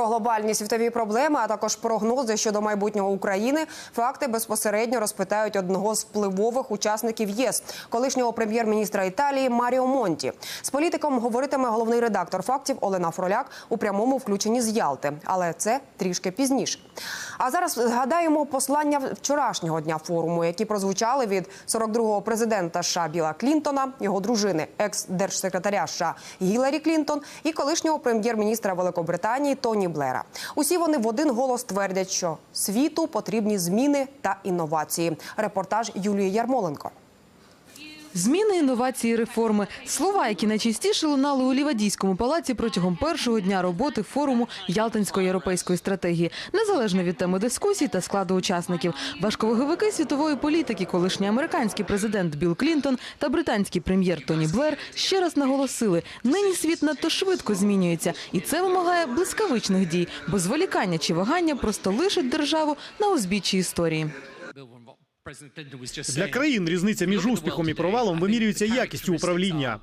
Глобальні світові проблеми, а також прогнози щодо майбутнього України. Факти безпосередньо розпитають одного з впливових учасників ЄС, колишнього прем'єр-міністра Італії Маріо Монті. З політиком говоритиме головний редактор фактів Олена Фроляк у прямому включенні з Ялти. Але це трішки пізніше. А зараз згадаємо послання вчорашнього дня форуму, які прозвучали від 42-го президента США Біла Клінтона, його дружини, екс-держсекретаря США Гіларі Клінтон і колишнього прем'єр-міністра Великобританії Тоні Блера. Усі вони в один голос твердять, що світу потрібні зміни та інновації. Репортаж Юлії Ярмоленко. Зміни, інновації, реформи – слова, які найчастіше лунали у Лівадійському палаці протягом першого дня роботи форуму Ялтинської європейської стратегії, незалежно від теми дискусій та складу учасників. Важковаговики світової політики, колишній американський президент Білл Клінтон та британський прем'єр Тоні Блер ще раз наголосили, нині світ надто швидко змінюється, і це вимагає блискавичних дій, бо зволікання чи вагання просто лишать державу на узбіччі історії. Для країн різниця між успіхом і провалом вимірюється якістю управління.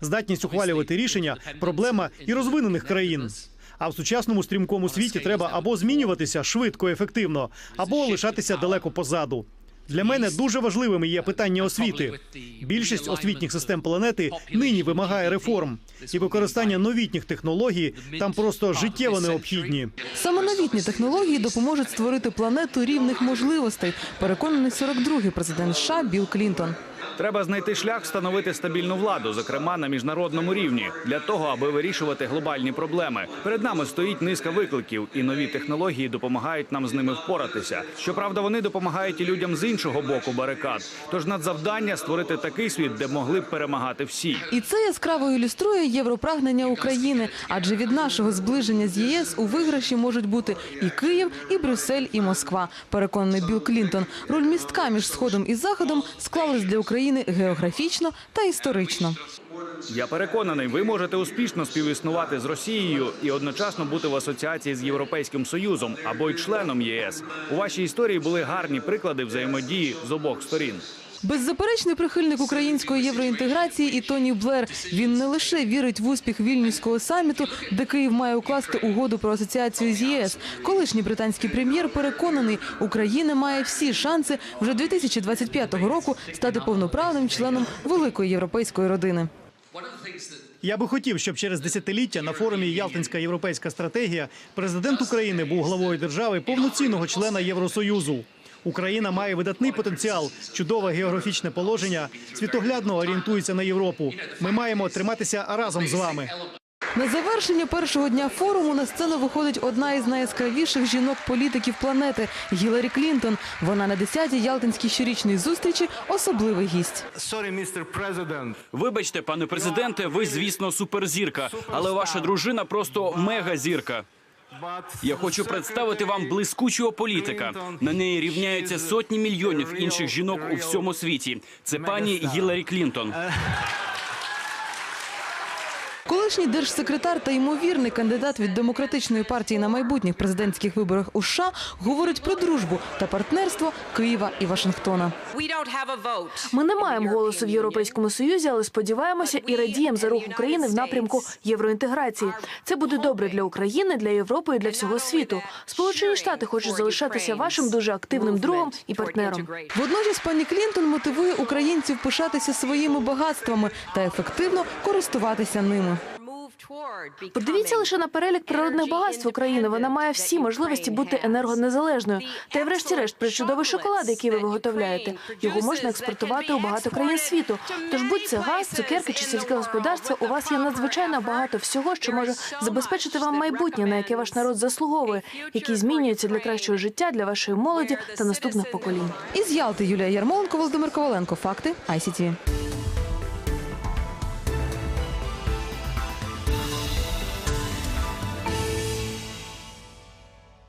Здатність ухвалювати рішення проблема і розвинених країн. А в сучасному стрімкому світі треба або змінюватися швидко, ефективно, або лишатися далеко позаду. Для мене дуже важливими є питання освіти. Більшість освітніх систем планети нині вимагає реформ, і використання новітніх технологій там просто життєво необхідні. Саме новітні технології допоможуть створити планету рівних можливостей, переконаний 42-й президент США Білл Клінтон. Треба знайти шлях встановити стабільну владу, зокрема на міжнародному рівні, для того, аби вирішувати глобальні проблеми. Перед нами стоїть низка викликів, і нові технології допомагають нам з ними впоратися. Щоправда, вони допомагають і людям з іншого боку барикад. Тож надзавдання створити такий світ, де могли б перемагати всі. І це яскраво ілюструє європрагнення України, адже від нашого зближення з ЄС у виграші можуть бути і Київ, і Брюссель, і Москва. Переконаний Білл Клінтон. Роль містка між сходом і заходом склалась для України географічно та історично. Я переконаний, ви можете успішно співіснувати з Росією і одночасно бути в асоціації з Європейським Союзом або й членом єС. У вашій історії були гарні приклади взаємодії з обох сторін. Беззаперечний прихильник української євроінтеграції і Тоні Блер. Він не лише вірить в успіх вільнюського саміту, де Київ має укласти угоду про асоціацію з ЄС. Колишній британський прем'єр переконаний, Україна має всі шанси вже 2025 року стати повноправним членом великої європейської родини. Я би хотів, щоб через десятиліття на форумі Ялтинська європейська стратегія президент України був главою держави повноцінного члена Євросоюзу. Україна має видатний потенціал, чудове географічне положення, світоглядно орієнтується на Європу. Ми маємо триматися разом з вами. На завершення першого дня форуму на сцену виходить одна із найяскравіших жінок-політиків планети Гіларі Клінтон. Вона на 10-й Ялтинській щорічній зустрічі особливий гість. Вибачте, пане президенте, ви, звісно, суперзірка, але ваша дружина просто мегазірка. Я хочу представити вам блискучого політика. На неї рівняються сотні мільйонів інших жінок у всьому світі. Це пані Гіларі Клінтон. Колишній держсекретар та ймовірний кандидат від демократичної партії на майбутніх президентських виборах у США говорить про дружбу та партнерство Києва і Вашингтона. Ми не маємо голосу в Європейському Союзі, але сподіваємося і радіємо за рух України в напрямку євроінтеграції. Це буде добре для України, для Європи і для всього світу. Сполучені Штати хочуть залишатися вашим дуже активним другом і партнером. Водночас пані Клінтон мотивує українців пишатися своїми багатствами та ефективно користуватися ними. Подивіться лише на перелік природних багатств України. Вона має всі можливості бути енергонезалежною. Та й врешті-решт, причудовий шоколад, який ви виготовляєте, його можна експортувати у багато країн світу. Тож будь це газ, цукерки чи сільське господарство, у вас є надзвичайно багато всього, що може забезпечити вам майбутнє, на яке ваш народ заслуговує, який змінюється для кращого життя для вашої молоді та наступних поколінь. Із Ялти Юлія Ярмоленко, Володимир Коваленко. Факти ICTV.